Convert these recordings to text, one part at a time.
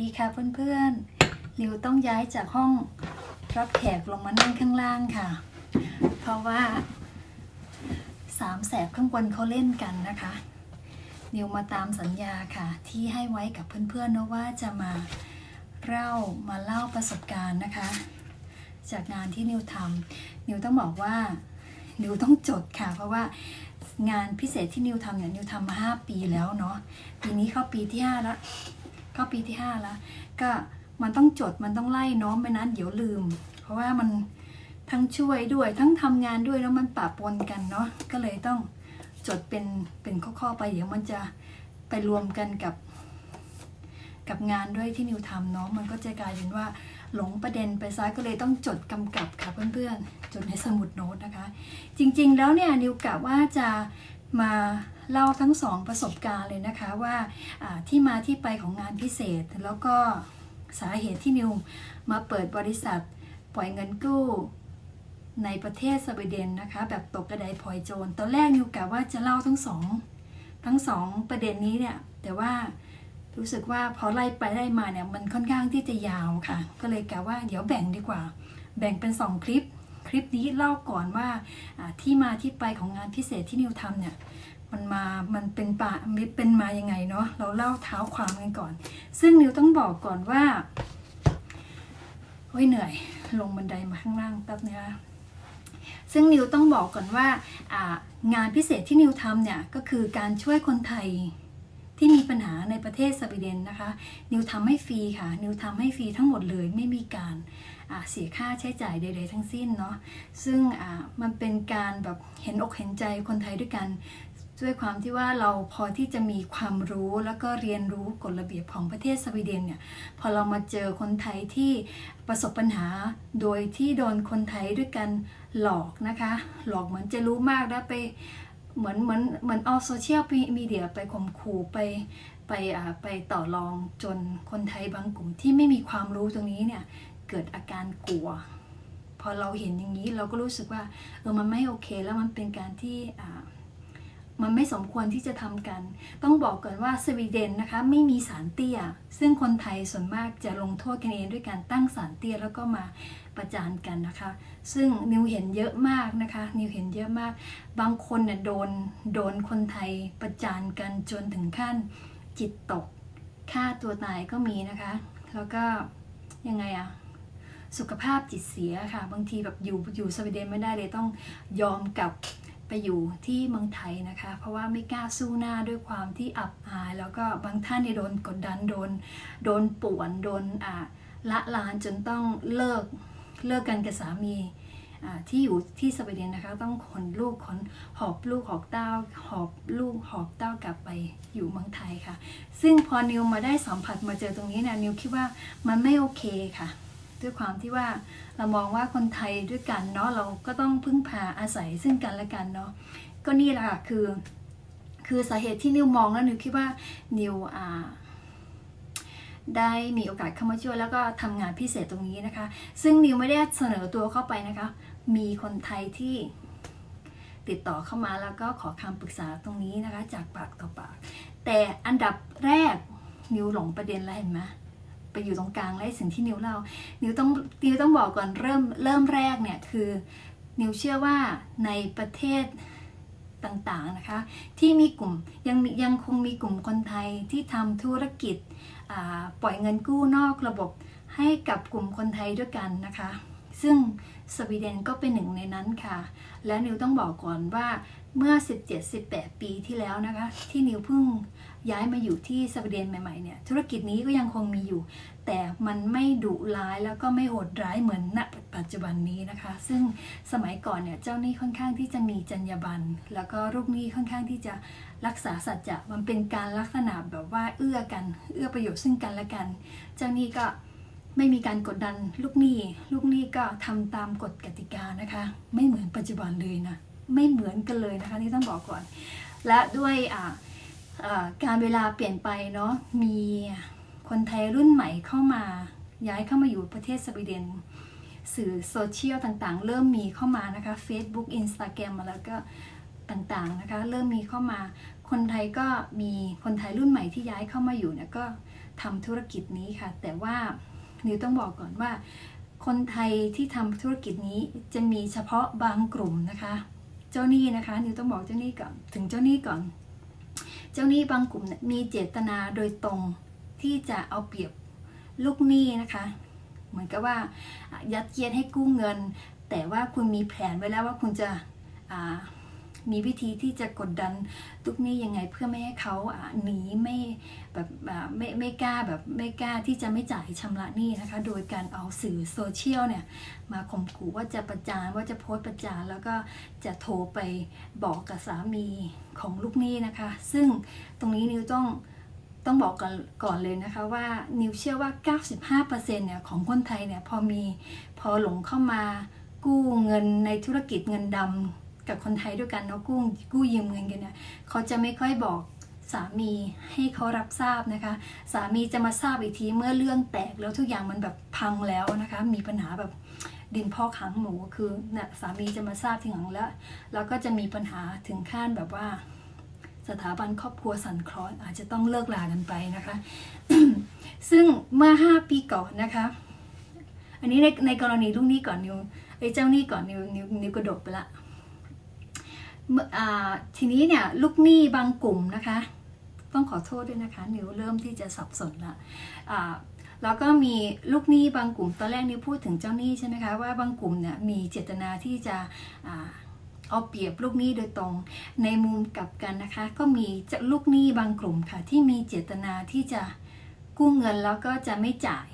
ดีค่ะเพื่อนๆ นิวต้องย้ายจากห้องรับแขกลงมานั่งข้างล่างค่ะ เพราะว่าสามแสบข้างบนเขาเล่นกันนะคะ นิวมาตามสัญญาค่ะ ที่ให้ไว้กับเพื่อนๆเนะว่าจะมาเล่ามาเล่าประสบการณ์นะคะ จากงานที่นิวทำนิวต้องบอกว่า นิวต้องจดค่ะ เพราะว่างานพิเศษที่นิวทำเนี่ยนิวทำมา5ปีแล้วเนาะปีนี้เข้าปีที่5แล้ว เข้าปีที่5แล้วก็มันต้องจดมันต้องไล่เนาะไม่นั้นเดี๋ยวลืม เพราะว่ามันทั้งช่วยด้วยทั้งทำงานด้วยแล้วมันปะปนกันเนาะก็เลยต้องจดเป็นเป็นข้อๆไปเดี๋ยวมันจะไปรวมกันกับ กับงานด้วยที่นิวทำเนาะมันก็จะกลายเป็นว่าหลงประเด็นไปซ้ายก็เลยต้องจดกำกับค่ะเพื่อนๆจดในสมุดโน้ตนะคะ จริงๆแล้วเนี่ยนิวกะว่าจะมา เล่าทั้งสองประสบการณ์เลยนะคะว่าที่มาที่ไปของงานพิเศษ แล้วก็สาเหตุที่นิวมาเปิดบริษัทปล่อยเงินกู้ในประเทศสวีเดนนะคะ แบบตกกระไดพลอยโจรตอนแรกนิวกะว่าจะเล่าทั้งสองทั้งสองประเด็นนี้เนี่ยแต่ว่ารู้สึกว่าพอไล่ไปไล่มาเนี่ยมันค่อนข้างที่จะยาวค่ะ ก็เลยกะว่าเดี๋ยวแบ่งดีกว่า แบ่งเป็น 2 คลิป คลิปนี้เล่าก่อนว่าที่มาที่ไปของงานพิเศษที่นิวทำเนี่ย มันมา มันเป็นปะมันเป็นมายังไงเนาะ เราเล่าเท้าความกันก่อน ซึ่งนิวต้องบอกก่อนว่าโอ้ยเหนื่อย ลงบันไดมาข้างล่างแป๊บนึงนะซึ่งนิวต้องบอกก่อนว่า งานพิเศษที่นิวทำเนี่ย ก็คือการช่วยคนไทยที่มีปัญหาในประเทศสวีเดนนะคะ นิวทำให้ฟรีค่ะ นิวทำให้ฟรีทั้งหมดเลยไม่มีการเสียค่าใช้จ่ายใด ๆ ทั้งสิ้นเนาะ ซึ่งมันเป็นการแบบเห็นอกเห็นใจคนไทยด้วยกัน ด้วยความที่ว่าเราพอที่จะมีความรู้แล้วก็เรียนรู้กฎระเบียบของประเทศสวีเดนเนี่ยพอเรามาเจอคนไทยที่ประสบปัญหา โดยที่โดนคนไทยด้วยกันหลอกนะคะ หลอกเหมือนจะรู้มากแล้วไปเหมือนเหมือนเหมือนเอาโซเชียลมีเดียไปข่มขู่ไปไปอ่าไปต่อรองจนคนไทยบางกลุ่มที่ไม่มีความรู้ตรงนี้เนี่ยเกิดอาการกลัว พอเราเห็นอย่างนี้เราก็รู้สึกว่าเออมันไม่โอเค แล้วมันเป็นการที่อ่า มันไม่สมควรที่จะทำกัน ต้องบอกก่อนว่าสวีเดนนะคะไม่มีสารเตี้ย ซึ่งคนไทยส่วนมากจะลงโทษกันเองด้วยการตั้งสารเตี้ยแล้วก็มาประจานกันนะคะ ซึ่งนิวเห็นเยอะมากนะคะ นิวเห็นเยอะมาก บางคนเนี่ยโดนโดนคนไทยประจานกันจนถึงขั้นจิตตกฆ่าตัวตายก็มีนะคะ แล้วก็ยังไงอะสุขภาพจิตเสียค่ะ บางทีแบบอยู่อยู่สวีเดนไม่ได้เลยต้องยอมกับ ไปอยู่ที่เมืองไทยนะคะ เพราะว่าไม่กล้าสู้หน้าด้วยความที่อับอาย แล้วก็บางท่านเนี่ยโดนกดดันโดนโดนป่วนโดนอ่าละลานจนต้องเลิกเลิกกันกับสามีที่อยู่ที่สวีเดนนะคะ ต้องขนลูกขนหอบลูกหอบเต้าหอบลูกหอบเต้ากลับไปอยู่เมืองไทยค่ะ ซึ่งพอนิวมาได้สัมผัสมาเจอตรงนี้เนี่ยนิวคิดว่ามันไม่โอเคค่ะ ด้วยความที่ว่าเรามองว่าคนไทยด้วยกันเนาะเราก็ต้องพึ่งพาอาศัยซึ่งกันและกันเนาะก็นี่แหละค่ะคือ คือสาเหตุที่นิวมองแล้วนิวคิดว่านิวอ่าได้มีโอกาสเข้ามาช่วยแล้วก็ทำงานพิเศษตรงนี้นะคะ ซึ่งนิวไม่ได้เสนอตัวเข้าไปนะคะ มีคนไทยที่ติดต่อเข้ามาแล้วก็ขอคำปรึกษาตรงนี้นะคะ จากปากต่อปาก แต่อันดับแรกนิวหลงประเด็นแล้วเห็นไหม ไปอยู่ตรงกลางและสิ่งที่นิวเล่านิวต้องนิวต้องบอกก่อนเริ่มเริ่มแรกเนี่ยคือนิวเชื่อว่าในประเทศต่างๆนะคะ ที่มีกลุ่มยังยังคงมีกลุ่มคนไทยที่ทำธุรกิจปล่อยเงินกู้นอกระบบให้กับกลุ่มคนไทยด้วยกันนะคะ ซึ่งสวีเดนก็เป็นหนึ่งในนั้นค่ะ และนิวต้องบอกก่อนว่าเมื่อ 17-18 ปีที่แล้วนะคะ ที่นิวเพิ่งย้ายมาอยู่ที่สวีเดนใหม่ๆเนี่ยธุรกิจนี้ก็ยังคงมีอยู่ แต่มันไม่ดุร้ายแล้วก็ไม่โหดร้ายเหมือนณปัจจุบันนี้นะคะ ซึ่งสมัยก่อนเนี่ยเจ้าหนี้ค่อนข้างที่จะมีจรรยาบรรณแล้วก็ลูกหนี้ค่อนข้างที่จะรักษาสัจจะมันเป็นการลักษณะแบบว่าเอื้อกัน เอื้อประโยชน์ซึ่งกันและกัน เจ้าหนี้ก็ ไม่มีการกดดันลูกหนี้ลูกหนี้ก็ทำตามกฎกติกานะคะ ไม่เหมือนปัจจุบันเลยนะไม่เหมือนกันเลยนะคะนี่ต้องบอกก่อน และด้วยการเวลาเปลี่ยนไปเนาะมีคนไทยรุ่นใหม่เข้ามาย้ายเข้ามาอยู่ประเทศสวีเดน สื่อโซเชียลต่างๆ เริ่มมีเข้ามานะคะ Facebook Instagram มาแล้วก็ต่างๆนะคะ เริ่มมีเข้ามา คนไทยก็มีคนไทยรุ่นใหม่ที่ย้ายเข้ามาอยู่เนี่ยก็ทำธุรกิจนี้ค่ะ แต่ว่า นิวต้องบอกก่อนว่า คนไทยที่ทำธุรกิจนี้จะมีเฉพาะบางกลุ่มนะคะ เจ้าหนี้นะคะนิวต้องบอกเจ้าหนี้ก่อนถึงเจ้าหนี้ก่อน เจ้าหนี้บางกลุ่มมีเจตนาโดยตรงที่จะเอาเปรียบลูกหนี้นะคะ เหมือนกับว่ายัดเยียดให้กู้เงิน แต่ว่าคุณมีแผนไว้แล้วว่าคุณจะ มีวิธีที่จะกดดันลูกหนี้ยังไงเพื่อไม่ให้เขาหนีไม่แบบอ่าไม่ไม่กล้าแบบไม่กล้าที่จะไม่จ่ายชำระหนี้นะคะ โดยการเอาสื่อโซเชียลเนี่ยมาข่มขู่ว่าจะประจานว่าจะโพสต์ประจานแล้วก็จะโทรไปบอกกับสามีของลูกหนี้นะคะ ซึ่งตรงนี้นิวต้องต้องบอกกันก่อนเลยนะคะว่านิวเชื่อว่า 95%เนี่ยของคนไทยเนี่ยพอมีพอหลงเข้ามากู้เงินในธุรกิจเงินดำ กับคนไทยด้วยกันเนาะกู้กู้ยืมเงินกันเนี่ยเขาจะไม่ค่อยบอกสามีให้เขารับทราบนะคะ สามีจะมาทราบอีกทีเมื่อเรื่องแตกแล้วทุกอย่างมันแบบพังแล้วนะคะ มีปัญหาแบบดินพ่อขังหมูคือเนี่ยสามีจะมาทราบทีหลังแล้ว แล้วก็จะมีปัญหาถึงขั้นแบบว่า สถาบันครอบครัวสันคลอนอาจจะต้องเลิกลากันไปนะคะ ซึ่งเมื่อ 5 ปีก่อนนะคะ อันนี้ในในกรณีลูกนี้ก่อนนิวไอ้เจ้าหนี้ก่อนนิวนิวนิวกระโดดไปละ ทีนี้เนี่ยลูกหนี้บางกลุ่มนะคะ ต้องขอโทษด้วยนะคะ นิวเริ่มที่จะสับสนละแล้วก็มีลูกหนี้บางกลุ่มตอนแรกนิวพูดถึงเจ้าหนี้ใช่ไหมคะว่าบางกลุ่มเนี่ยมีเจตนาที่จะเอาเปรียบลูกหนี้โดยตรง ในมุมกลับกันนะคะ ก็มีลูกหนี้บางกลุ่มค่ะ ที่มีเจตนาที่จะกู้เงินแล้วก็จะไม่จ่าย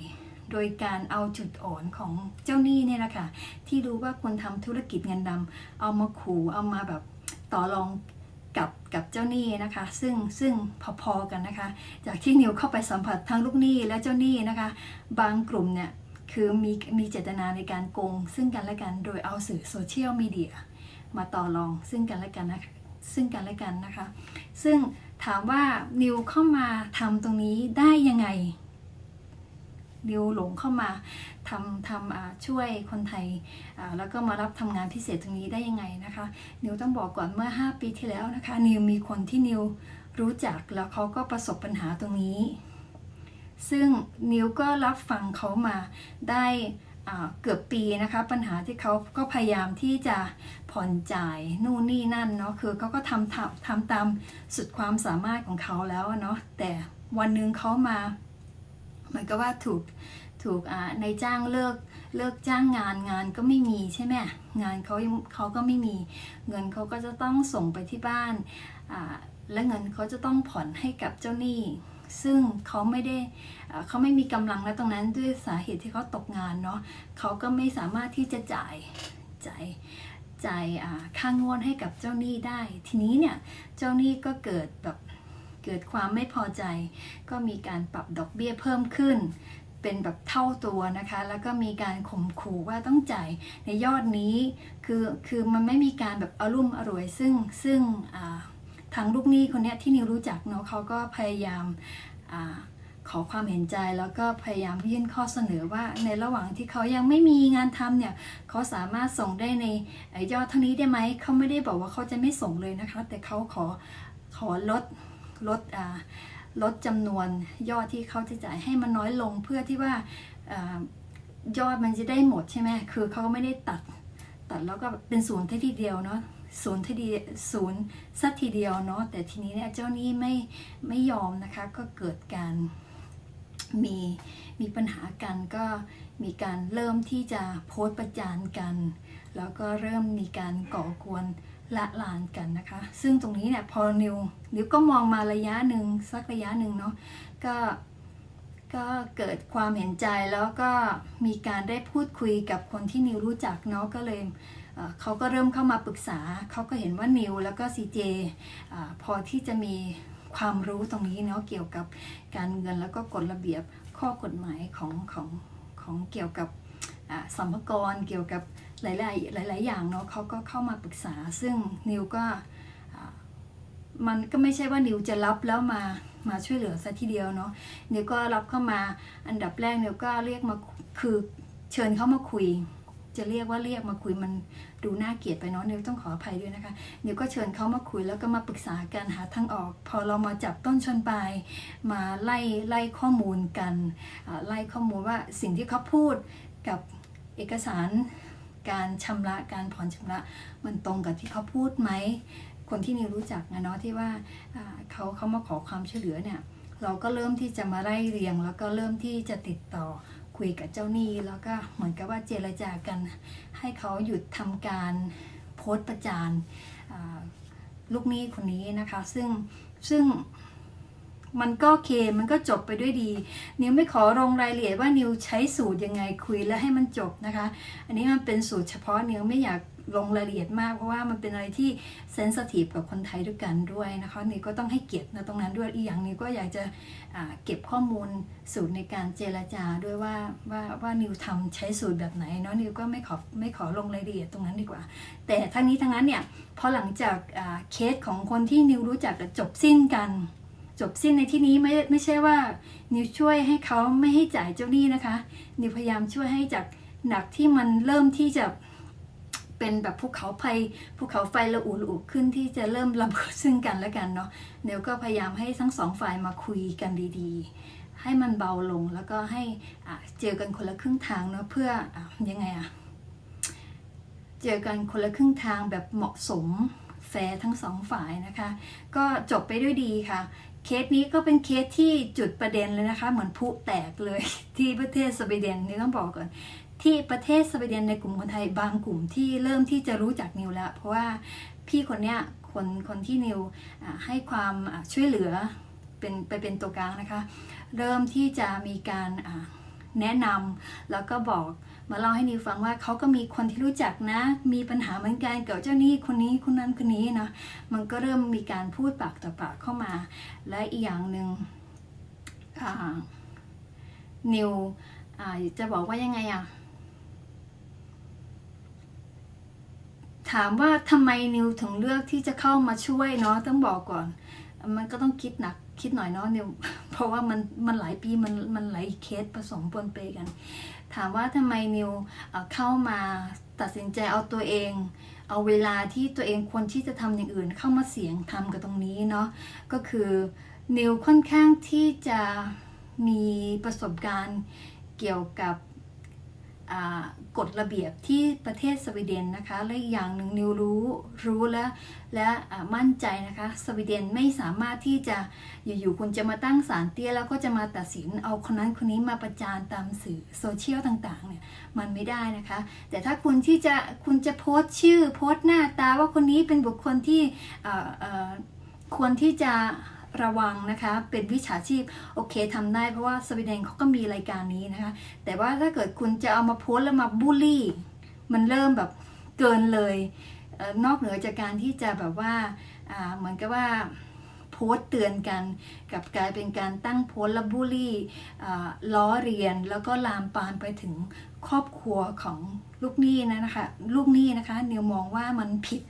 โดยการเอาจุดอ่อนของเจ้าหนี้เนี่ยแหละค่ะที่รู้ว่าคนทำธุรกิจเงินดำเอามาขู่เอามาแบบ ต่อรองกับกับเจ้าหนี้นะคะ ซึ่งซึ่งพอๆกันนะคะ จากที่นิวเข้าไปสัมผัสทั้งลูกหนี้และเจ้าหนี้นะคะ บางกลุ่มเนี่ยคือมีมีเจตนาในการโกง ซึ่งกันและกันโดยเอาสื่อโซเชียลมีเดียมาต่อรองซึ่งกันและกันนะคะซึ่งกันและกันนะคะ ซึ่งถามว่านิวเข้ามาทำตรงนี้ได้ยังไง นิวหลงเข้ามาทำทำช่วยคนไทยแล้วก็มารับทำงานพิเศษตรงนี้ได้ยังไงนะคะ นิวต้องบอกก่อนเมื่อ 5 ปีที่แล้วนะคะ นิวมีคนที่นิวรู้จักแล้วเขาก็ประสบปัญหาตรงนี้ ซึ่งนิวก็รับฟังเขามาได้เกือบปีนะคะ ปัญหาที่เขาก็พยายามที่จะผ่อนจ่ายนู่นนี่นั่นเนาะคือเขาก็ทำทำทำตามสุดความสามารถของเขาแล้วเนาะแต่วันหนึ่งเขามา เหมือนกับว่าถูกถูกอ่าในจ้างเลิกเลิกจ้างงานงานก็ไม่มีใช่ไหมงานเขายังเขาก็ไม่มีเงินเขาก็จะต้องส่งไปที่บ้านอ่าและเงินเขาจะต้องผ่อนให้กับเจ้าหนี้ ซึ่งเขาไม่ได้อ่าเขาไม่มีกำลังและตรงนั้นด้วยสาเหตุที่เขาตกงานเนาะเขาก็ไม่สามารถที่จะจ่ายจ่ายจ่ายอ่าค่างวดให้กับเจ้าหนี้ได้ ทีนี้เนี่ยเจ้าหนี้ก็เกิดแบบ เกิดความไม่พอใจ ก็มีการปรับดอกเบี้ยเพิ่มขึ้น เป็นแบบเท่าตัวนะคะ แล้วก็มีการข่มขู่ว่าต้องจ่ายในยอดนี้คือคือมันไม่มีการแบบอารมุ่มอร่วยซึ่งซึ่งทางลูกหนี้คนนี้ที่นิวรู้จักเนาะเขาก็พยายามอขอความเห็นใจแล้วก็พยายามยื่นข้อเสนอว่าในระหว่างที่เขายังไม่มีงานทำเนี่ยเขาสามารถส่งได้ในยอดเท่านี้ได้ไหมเขาไม่ได้บอกว่าเขาจะไม่ส่งเลยนะคะ แต่เขาขอขอลด ลดลดจำนวนยอดที่เขาจะจ่ายให้มันน้อยลงเพื่อที่ว่าอยอดมันจะได้หมดใช่ไหมคือเขาไม่ได้ตัดตัดแล้วก็เป็นศูนย์ทีเดียวเนาะศูนย์ทีเดียวศูนย์สักทีเดียวเนาะแต่ทีนี้เนี่ยเจ้านี้ไม่ไม่ยอมนะคะก็เกิดการมีมีปัญหากันก็มีการเริ่มที่จะโพสต์ประจานกัน แล้วก็เริ่มมีการก่อกวน ละลานกันนะคะ ซึ่งตรงนี้เนี่ยพอนิวนิวก็มองมาระยะหนึ่งสักระยะหนึ่งเนาะก็ก็เกิดความเห็นใจแล้วก็มีการได้พูดคุยกับคนที่นิวรู้จักเนาะก็เลยเขาก็เริ่มเข้ามาปรึกษา เขาก็เห็นว่านิวแล้วก็ซีเจพอที่จะมีความรู้ตรงนี้เนาะเกี่ยวกับการเงินแล้วก็กฎระเบียบข้อกฎหมายของของของเกี่ยวกับอ่าสัมภากรเกี่ยวกับ หลายๆหลาย ๆ อย่างเนาะเขาก็เข้ามาปรึกษา ซึ่งนิวก็มันก็ไม่ใช่ว่านิวจะรับแล้วมามาช่วยเหลือซะทีเดียวเนาะนิวก็รับเข้ามาอันดับแรกนิวก็เรียกมาคือเชิญเขามาคุย จะเรียกว่าเรียกมาคุยมันดูน่าเกลียดไปเนาะนิวต้องขออภัยด้วยนะคะนิวก็เชิญเขามาคุยแล้วก็มาปรึกษากันหาทางออก พอเรามาจับต้นชนปลายมาไล่ไล่ข้อมูลกันไล่ข้อมูลว่าสิ่งที่เขาพูดกับเอกสาร การชำระการผ่อนชำระมันตรงกับที่เขาพูดไหม คนที่นิวรู้จักนะเนาะที่ว่าเขาเขามาขอความช่วยเหลือเนี่ยเราก็เริ่มที่จะมาไล่เรียง แล้วก็เริ่มที่จะติดต่อคุยกับเจ้าหนี้แล้วก็เหมือนกับว่าเจรจากัน ให้เขาหยุดทำการโพสต์ประจานลูกหนี้คนนี้นะคะ ซึ่งซึ่ง มันก็โอเค มันก็จบไปด้วยดี นิวไม่ขอลงรายละเอียดว่านิวใช้สูตรยังไงคุยแล้วให้มันจบนะคะ อันนี้มันเป็นสูตรเฉพาะนิวไม่อยากลงรายละเอียดมากเพราะว่ามันเป็นอะไรที่เซนสทีฟกับคนไทยด้วยกันด้วยนะคะนิวก็ต้องให้เกียรตินะตรงนั้นด้วยอีกอย่างนิวก็อยากจะเก็บข้อมูลสูตรในการเจรจาด้วยว่าว่าว่านิวทำใช้สูตรแบบไหนเนาะนิวก็ไม่ขอไม่ขอลงรายละเอียดตรงนั้นดีกว่า แต่ทั้งนี้ทั้งนั้นเนี่ยพอหลังจากเคสของคนที่นิวรู้จักกับจบสิ้นกัน จบสิ้นในที่นี้ไม่ไม่ใช่ว่า นิวช่วยให้เขาไม่ให้จ่ายเจ้าหนี้นะคะ นิวพยายามช่วยให้จากหนักที่มันเริ่มที่จะเป็นแบบภูเขาไฟภูเขาไฟระอุระอุขึ้นที่จะเริ่มลำซึ่งกันและกันเนาะเนวก็พยายามให้ทั้งสองฝ่ายมาคุยกันดีๆ ให้มันเบาลงแล้วก็ให้เจอกันคนละครึ่งทางเนาะเพื่ออยังไงอะเจอกันคนละครึ่งทางแบบเหมาะสมแฟร์ทั้งสองฝ่ายนะคะ ก็จบไปด้วยดีค่ะ เคสนี้ก็เป็นเคสที่จุดประเด็นเลยนะคะ เหมือนพุแตกเลยที่ประเทศสวีเดนนี่ต้องบอกก่อนที่ประเทศสวีเดนในกลุ่มคนไทยบางกลุ่มที่เริ่มที่จะรู้จักนิวแล้ว เพราะว่าพี่คนเนี้ยคนคนที่นิวให้ความช่วยเหลือเป็นไปเป็นตัวกลางนะคะ เริ่มที่จะมีการแนะนำแล้วก็บอก มาเล่าให้นิวฟังว่าเขาก็มีคนที่รู้จักนะ มีปัญหาเหมือนกันเกับเจ้านี้คนนี้คนนั้นคนนี้เนาะมันก็เริ่มมีการพูดปากต่อปากเข้ามา และอีกอย่างหนึ่งนิวจะบอกว่ายังไงอะถามว่าทำไมนิวถึงเลือกที่จะเข้ามาช่วยเนาะต้องบอกก่อน มันก็ต้องคิดหนัก คิดหน่อยเนาะนิวเพราะว่ามันมันหลายปีมันมันหลายเคสผสมปนเปกัน ถามว่าทำไมนิวเอ่อเข้ามาตัดสินใจเอาตัวเอง เอาเวลาที่ตัวเองควรที่จะทำอย่างอื่น เข้ามาเสี่ยงทำกับตรงนี้เนาะก็คือนิวค่อนข้างที่จะมีประสบการณ์เกี่ยวกับ กฎระเบียบที่ประเทศสวีเดนนะคะ และอีกอย่างหนึ่งนิวรู้รู้และและมั่นใจนะคะ สวีเดนไม่สามารถที่จะอยู่ๆคุณจะมาตั้งศาลเตี้ย แล้วก็จะมาตัดสินเอาคนนั้นคนนี้มาประจานตามสื่อโซเชียลต่างๆเนี่ยมันไม่ได้นะคะ แต่ถ้าคุณที่จะคุณจะโพสต์ชื่อโพสต์หน้าตาว่าคนนี้เป็นบุคคลที่ควรที่จะ ระวังนะคะ เป็นวิชาชีพโอเคทำได้เพราะว่าสวีเดนเขาก็มีรายการนี้นะคะ แต่ว่าถ้าเกิดคุณจะเอามาโพสแล้วมาบูลลี่ มันเริ่มแบบเกินเลยเออนอกเหนือจากการที่จะแบบว่าเหมือนกับว่าโพสเตือนกันกับกลายเป็นการตั้งโพสและบูลลี่ล้อเรียนแล้วก็ลามปานไปถึงครอบครัวของลูกหนี้นะนะคะ ลูกหนี้นะคะนิวมองว่ามันผิด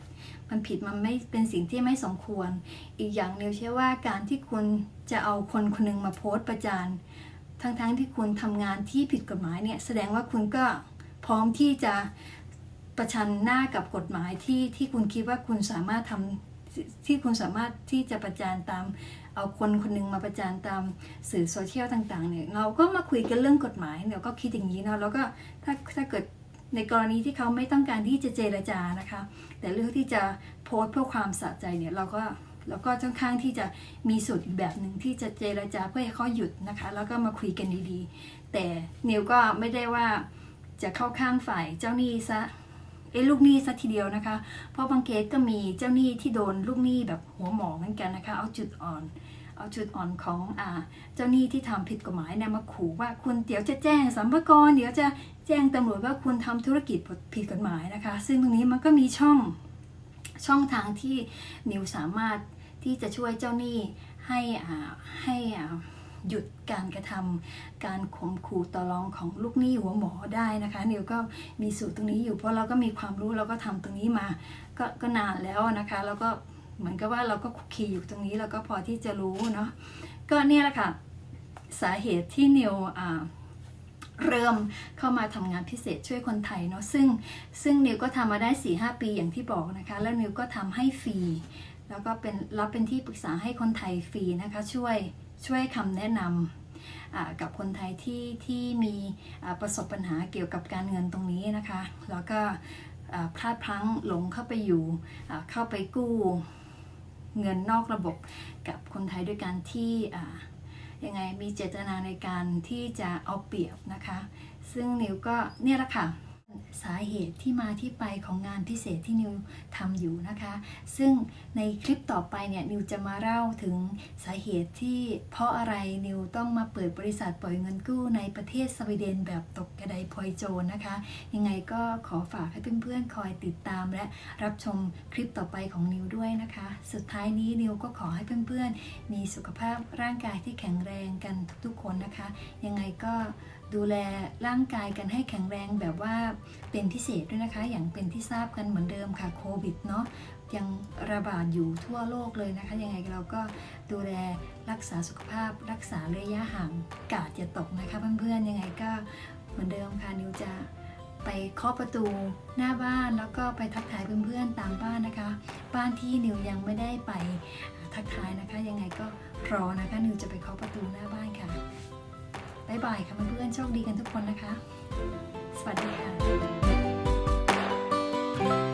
มันผิดมันไม่เป็นสิ่งที่ไม่สมควร อีกอย่างนิวเชื่อว่าการที่คุณจะเอาคนคนหนึงมาโพสต์ประจานทั้งๆที่คุณทำงานที่ผิดกฎหมายเนี่ยแสดงว่าคุณก็พร้อมที่จะประชันหน้ากับกฎหมายที่ที่คุณคิดว่าคุณสามารถทำที่คุณสามารถที่จะประจานตามเอาคนคนหนึงมาประจานตามสื่อโซเชียลต่างๆเนี่ยเราก็มาคุยกันเรื่องกฎหมายเนี่ยก็คิดอย่างนี้เนาะแล้วก็ถ้าถ้าเกิด ในกรณีที่เขาไม่ต้องการที่จะเจรจานะคะ แต่เรื่องที่จะโพสต์เพื่อความสะใจเนี่ยเราก็เราก็ค่อนข้างที่จะมีสูตรอีกแบบหนึ่งที่จะเจรจาเพื่อให้เขาหยุดนะคะ แล้วก็มาคุยกันดีๆ แต่นิวก็ไม่ได้ว่าจะเข้าข้างฝ่ายเจ้าหนี้ซะเอ้ลูกหนี้ซะทีเดียวนะคะ เพราะบางเคสก็มีเจ้าหนี้ที่โดนลูกหนี้แบบหัวหมอเหมือนกันนะคะ เอาจุดอ่อนเอาจุดอ่อนของอ่าเจ้าหนี้ที่ทำผิดกฎหมายเนี่ยมาขู่ว่าคุณเดี๋ยวจะแจ้งสัมภาระเดี๋ยวจะ แจ้งตำรวจว่าคุณทำธุรกิจผิดกฎหมายนะคะ ซึ่งตรงนี้มันก็มีช่องช่องทางที่นิวสามารถที่จะช่วยเจ้าหนี้ให้อ่าให้อ่าหยุดการกระทำการข่มขู่ต่อรองของลูกหนี้หัวหมอได้นะคะ นิวก็มีสูตรตรงนี้อยู่เพราะเราก็มีความรู้เราก็ทำตรงนี้มาก็ก็นานแล้วนะคะแล้วก็เหมือนกับว่าเราก็คุกคีอยู่ตรงนี้เราก็พอที่จะรู้เนาะก็เนี่ยแหละค่ะสาเหตุที่นิวอ่า เริ่มเข้ามาทำงานพิเศษช่วยคนไทยเนาะซึ่งซึ่งนิวก็ทำมาได้4-5ปีอย่างที่บอกนะคะ แล้วนิวก็ทำให้ฟรี แล้วก็เป็นรับเป็นที่ปรึกษาให้คนไทยฟรีนะคะ ช่วยช่วยคำแนะนำอ่ากับคนไทยที่ที่มีประสบปัญหาเกี่ยวกับการเงินตรงนี้นะคะ แล้วก็พลาดพลั้งหลงเข้าไปอยู่เข้าไปกู้เงินนอกระบบกับคนไทยด้วยการที่ ยังไงมีเจตนาในการที่จะเอาเปรียบนะคะ ซึ่งนิวก็เนี่ยแหละค่ะ สาเหตุที่มาที่ไปของงานพิเศษที่นิวทำอยู่นะคะ ซึ่งในคลิปต่อไปเนี่ยนิวจะมาเล่าถึงสาเหตุที่เพราะอะไรนิวต้องมาเปิดบริษัทปล่อยเงินกู้ในประเทศสวีเดนแบบตกกระไดพลอยโจรนะคะ ยังไงก็ขอฝากให้เพื่อนๆ คอยติดตามและรับชมคลิปต่อไปของนิวด้วยนะคะ สุดท้ายนี้นิวก็ขอให้เพื่อนๆ มีสุขภาพร่างกายที่แข็งแรงกันทุกๆคนนะคะ ยังไงก็ ดูแลร่างกายกันให้แข็งแรงแบบว่าเป็นพิเศษด้วยนะคะ อย่างเป็นที่ทราบกันเหมือนเดิมค่ะโควิดเนาะยังระบาดอยู่ทั่วโลกเลยนะคะ ยังไงเราก็ดูแลรักษาสุขภาพ รักษาระยะห่างกาดอย่าตกนะคะเพื่อนๆยังไงก็เหมือนเดิมค่ะนิวจะไปเคาะประตูหน้าบ้านแล้วก็ไปทักทายเพื่อนๆตามบ้านนะคะ บ้านที่นิวยังไม่ได้ไปทักทายนะคะ ยังไงก็รอนะคะนิวจะไปเคาะประตูหน้าบ้านค่ะ บ๊ายบายค่ะเพื่อนโชคดีกันทุกคนนะคะ สวัสดีค่ะ